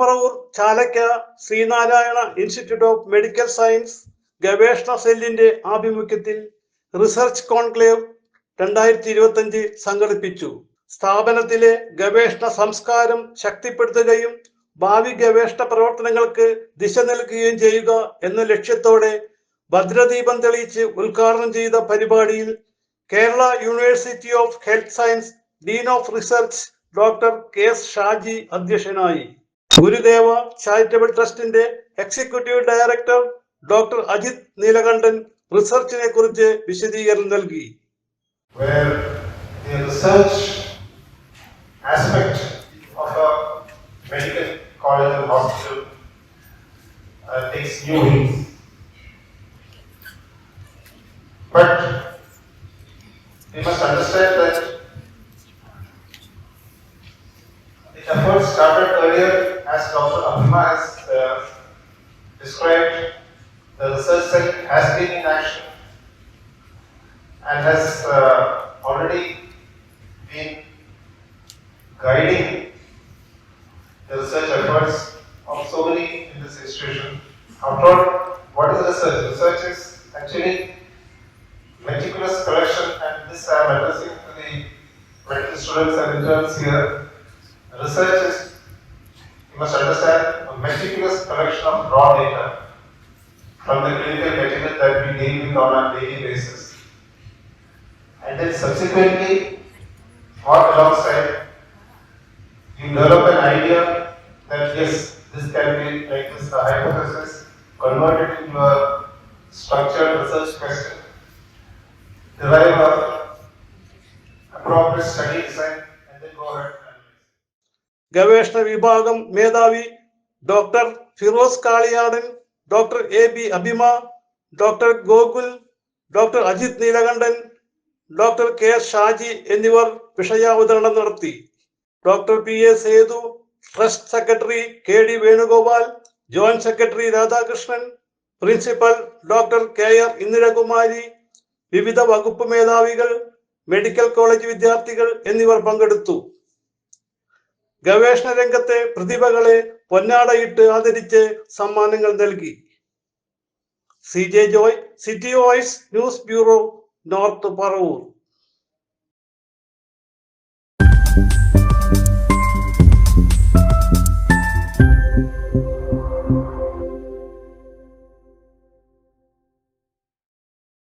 Paravur Chalakka Sreenarayana institute of medical science ഗവേഷണ സെല്ലിന്റെ ആഭിമുഖ്യത്തിൽ റിസർച്ച് കോൺക്ലേവ് രണ്ടായിരത്തി ഇരുപത്തഞ്ച് സംഘടിപ്പിച്ചു. സ്ഥാപനത്തിലെ ഗവേഷണ സംസ്കാരം ശക്തിപ്പെടുത്തുകയും ഭാവി ഗവേഷണ പ്രവർത്തനങ്ങൾക്ക് ദിശ നൽകുകയും ചെയ്യുക എന്ന ലക്ഷ്യത്തോടെ ഭദ്രദീപം തെളിയിച്ച് ഉദ്ഘാടനം ചെയ്ത പരിപാടിയിൽ Kerala university of health science dean of research doctor K S Shaji അധ്യക്ഷനായി. ഗുരുദേവ ചാരിറ്റബിൾ ട്രസ്റ്റിന്റെ executive director doctor Ajith Neelakantan റിസർച്ചിനെ കുറിച്ച് വിശദീകരണം നൽകി. But we must understand that has been in action and has uh, already been guiding the research efforts of so many in this institution. After all, what is research? Research is actually meticulous collection, and this I am addressing to the medical students and interns here. Research is, you must understand, a meticulous collection of raw data from the clinical material that we deal with on a daily basis and then subsequently work alongside. You develop an idea that yes, this can be like this a hypothesis, convert it into a structured research question, derive a appropriate study design, and then go ahead and ഗവേഷണ വിഭാഗം മേധാവി doctor Firoz Kaliyadan doctor A B Abhima doctor Gokul doctor Ajith Neelakantan doctor K Shaji എന്നിവർ വിഷയാവതരണം നടത്തി. Doctor P A Sethu trust secretary K D Venugopal joint secretary Radhakrishnan principal doctor K R Indirakumari വിവിധ വകുപ്പ് മേധാവികൾ medical college വിദ്യാർത്ഥികൾ എന്നിവർ പങ്കെടുത്തു. ഗവേഷണ രംഗത്തെ പ്രതിഭകളെ പൊന്നാടയിട്ട് ആദരിച്ച് സമ്മാനങ്ങൾ നൽകി. C J Joy city voice news bureau north Paravur.